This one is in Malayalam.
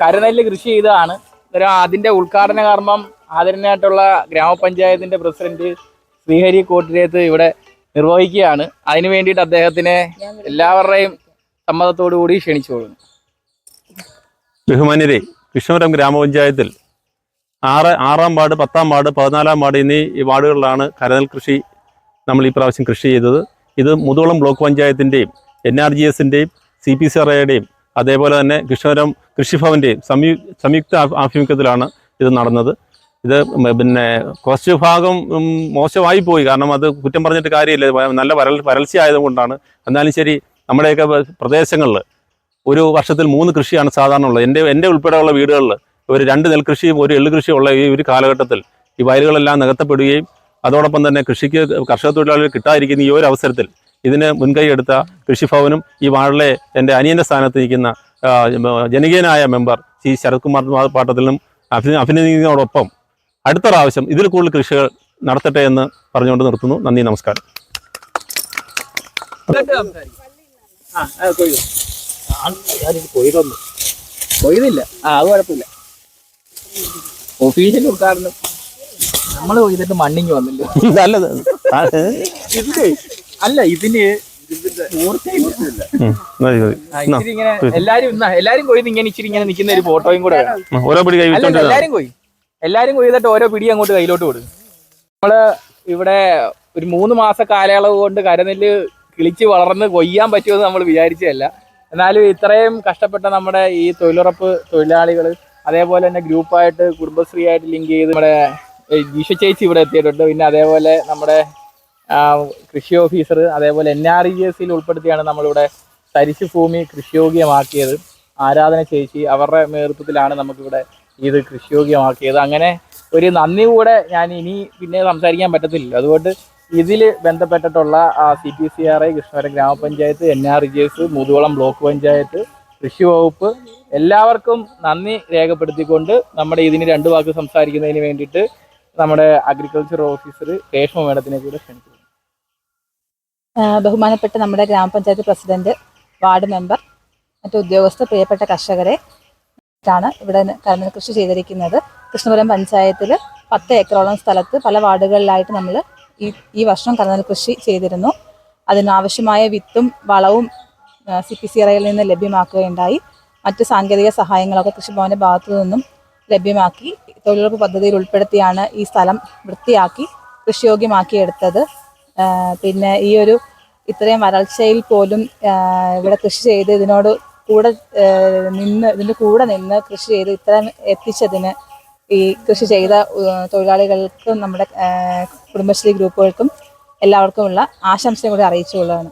കരുനെല്ല് കൃഷി ചെയ്തതാണ്. അന്നേരം അതിന്റെ ഉദ്ഘാടന കർമ്മം ആദരണീയമായിട്ടുള്ള ഗ്രാമപഞ്ചായത്തിന്റെ പ്രസിഡന്റ് ശ്രീഹരി കോട്ടിരേത്ത് ഇവിടെ നിർവഹിക്കുകയാണ്. അതിനു വേണ്ടിയിട്ട് അദ്ദേഹത്തിനെ എല്ലാവരുടെയും സമ്മതത്തോടു കൂടി ക്ഷണിച്ചോളുന്നു ബഹുമാന്യരെ കൃഷ്ണപുരം ഗ്രാമപഞ്ചായത്തിൽ ആറ് ആറാം വാർഡ് പത്താം വാർഡ് പതിനാലാം വാർഡ് എന്നീ ഈ വാർഡുകളിലാണ് കരനെൽ കൃഷി നമ്മൾ ഈ പ്രാവശ്യം കൃഷി ചെയ്തത്. ഇത് മുതുകുളം ബ്ലോക്ക് പഞ്ചായത്തിന്റെയും എൻ ആർ ജി എസിന്റെയും സി പി സി ആറുടെയും അതേപോലെ തന്നെ കൃഷ്ണപുരം കൃഷിഭവന്റെയും സംയു സംയുക്ത ആ- ആഭിമുഖ്യത്തിലാണ് ഇത് നടന്നത്. ഇത് പിന്നെ കുറച്ച് ഭാഗം മോശമായി പോയി. കാരണം അത് കുറ്റം പറഞ്ഞിട്ട് കാര്യമില്ല. നല്ല വരൾ വരൾച്ച ആയതുകൊണ്ടാണ് എന്നാലും ശരി നമ്മുടെയൊക്കെ പ്രദേശങ്ങളിൽ ഒരു വർഷത്തിൽ മൂന്ന് കൃഷിയാണ് സാധാരണ ഉള്ളത്. എന്റെ എന്റെ ഉൾപ്പെടെയുള്ള വീടുകളിൽ ഒരു രണ്ട് നെൽകൃഷിയും ഒരു എള്ളു കൃഷിയും ഉള്ള ഈ ഒരു കാലഘട്ടത്തിൽ ഈ വയലുകളെല്ലാം നികത്തപ്പെടുകയും അതോടൊപ്പം തന്നെ കൃഷിക്ക് കർഷക തൊഴിലാളികൾ കിട്ടാതിരിക്കുന്ന ഈ ഒരു അവസരത്തിൽ ഇതിന് മുൻകൈ എടുത്ത കൃഷിഭവനും ഈ വാളിലെ എന്റെ അനിയന്റെ സ്ഥാനത്ത് നിൽക്കുന്ന ജനകീയനായ മെമ്പർ ശ്രീ ശരത് കുമാർ പാട്ടത്തിലും അഭി അഭിനന്ദിക്കുന്നതോടൊപ്പം അടുത്ത പ്രാവശ്യം ഇതിൽ കൂടുതൽ കൃഷികൾ നടത്തട്ടെ എന്ന് പറഞ്ഞുകൊണ്ട് നിർത്തുന്നു. നന്ദി നമസ്കാരം. കൊയ്തില്ല. ആ അത് കുഴപ്പമില്ല. ഒഫീഷ്യൽ ഉദ്ഘാടനം. നമ്മൾ കൊയ്തിട്ട് മണ്ണിങ് വന്നില്ല? നല്ലത്. ഇതിൽ അല്ല ഇതിന് മതി, മതി. ഇങ്ങനെ എല്ലാരും ഇന്നാ എല്ലാരും കൊയ്ത് ഇങ്ങനെ ഇച്ചിരി ഇങ്ങനെ നിൽക്കുന്ന ഒരു ഫോട്ടോയും കൂടെ വേണം. ഓരോ പിടി കൈവിച്ചോണ്ട് എല്ലാരും കൊയ്യും എല്ലാരും കൊയ്തിട്ട് ഓരോ പിടി അങ്ങോട്ട് കയ്യിലോട്ട് കൊടുക്കും നമ്മൾ ഇവിടെ ഒരു മൂന്ന് മാസ കാലയളവ് കൊണ്ട് കരനെല്ല് കിളിച്ച് വളർന്ന് കൊയ്യാൻ പറ്റുമെന്ന് നമ്മൾ വിചാരിച്ചതല്ല. എന്നാലും ഇത്രയും കഷ്ടപ്പെട്ട നമ്മുടെ ഈ തൊഴിലുറപ്പ് തൊഴിലാളികൾ അതേപോലെ തന്നെ ഗ്രൂപ്പായിട്ട് കുടുംബശ്രീ ആയിട്ട് ലിങ്ക് ചെയ്ത് നമ്മുടെ ഏ, ജിഷ ചേച്ചി ഇവിടെ എത്തിയിട്ടുണ്ട്. പിന്നെ അതേപോലെ നമ്മുടെ കൃഷി ഓഫീസർ അതേപോലെ എൻ ആർ ഇ എസിൽ ഉൾപ്പെടുത്തിയാണ് നമ്മളിവിടെ തരിശു ഭൂമി കൃഷിയോഗ്യമാക്കിയത്. ആരാധന ചേച്ചി അവരുടെ നേതൃത്വത്തിലാണ് നമുക്കിവിടെ ഇത് കൃഷിയോഗ്യമാക്കിയത്. അങ്ങനെ ഒരു നന്ദി കൂടെ ഞാൻ ഇനി പിന്നെ സംസാരിക്കാൻ പറ്റത്തില്ല. അതുകൊണ്ട് ഇതിൽ ബന്ധപ്പെട്ടിട്ടുള്ള C P C R I Krishnapuram ഗ്രാമപഞ്ചായത്ത് N R G S Muthukulam block panchayat കൃഷി വകുപ്പ് എല്ലാവർക്കും നന്ദി രേഖപ്പെടുത്തിക്കൊണ്ട് നമ്മുടെ ഇതിന് രണ്ട് വാക്ക് സംസാരിക്കുന്നതിന് വേണ്ടിയിട്ട് നമ്മുടെ അഗ്രികൾച്ചർ ഓഫീസർ രേഷ്മ മേഡത്തിനെ കൂടെ ക്ഷണിക്കുന്നു. ബഹുമാനപ്പെട്ട നമ്മുടെ ഗ്രാമപഞ്ചായത്ത് പ്രസിഡന്റ് വാർഡ് മെമ്പർ മറ്റു ഉദ്യോഗസ്ഥർ പ്രിയപ്പെട്ട കർഷകരെ ാണ് ഇവിടെ കരുന്ന കൃഷി ചെയ്തിരിക്കുന്നത്. കൃഷ്ണപുരം പഞ്ചായത്തിൽ പത്ത് ഏക്കറോളം സ്ഥലത്ത് പല വാർഡുകളിലായിട്ട് നമ്മൾ ഈ ഈ വർഷം കരനെൽ കൃഷി ചെയ്തിരുന്നു. അതിനാവശ്യമായ വിത്തും വളവും സി പി സി റയിൽ നിന്ന് ലഭ്യമാക്കുകയുണ്ടായി. മറ്റ് സാങ്കേതിക സഹായങ്ങളൊക്കെ കൃഷിഭവന്റെ ഭാഗത്തു നിന്നും ലഭ്യമാക്കി തൊഴിലുറപ്പ് പദ്ധതിയിൽ ഉൾപ്പെടുത്തിയാണ് ഈ സ്ഥലം വൃത്തിയാക്കി കൃഷിയോഗ്യമാക്കിയെടുത്തത്. പിന്നെ ഈ ഒരു ഇത്രയും വരൾച്ചയിൽ പോലും ഇവിടെ കൃഷി ചെയ്ത് ഇതിനോട് കൂടെ നിന്ന് ഇതിന്റെ കൂടെ നിന്ന് കൃഷി ചെയ്ത് ഇത്രയും എത്തിച്ചതിന് ഈ കൃഷി ചെയ്ത തൊഴിലാളികൾക്കും നമ്മുടെ കുടുംബശ്രീ ഗ്രൂപ്പുകൾക്കും എല്ലാവർക്കുമുള്ള ആശംസയും കൂടി അറിയിച്ചുകൊള്ളാണ്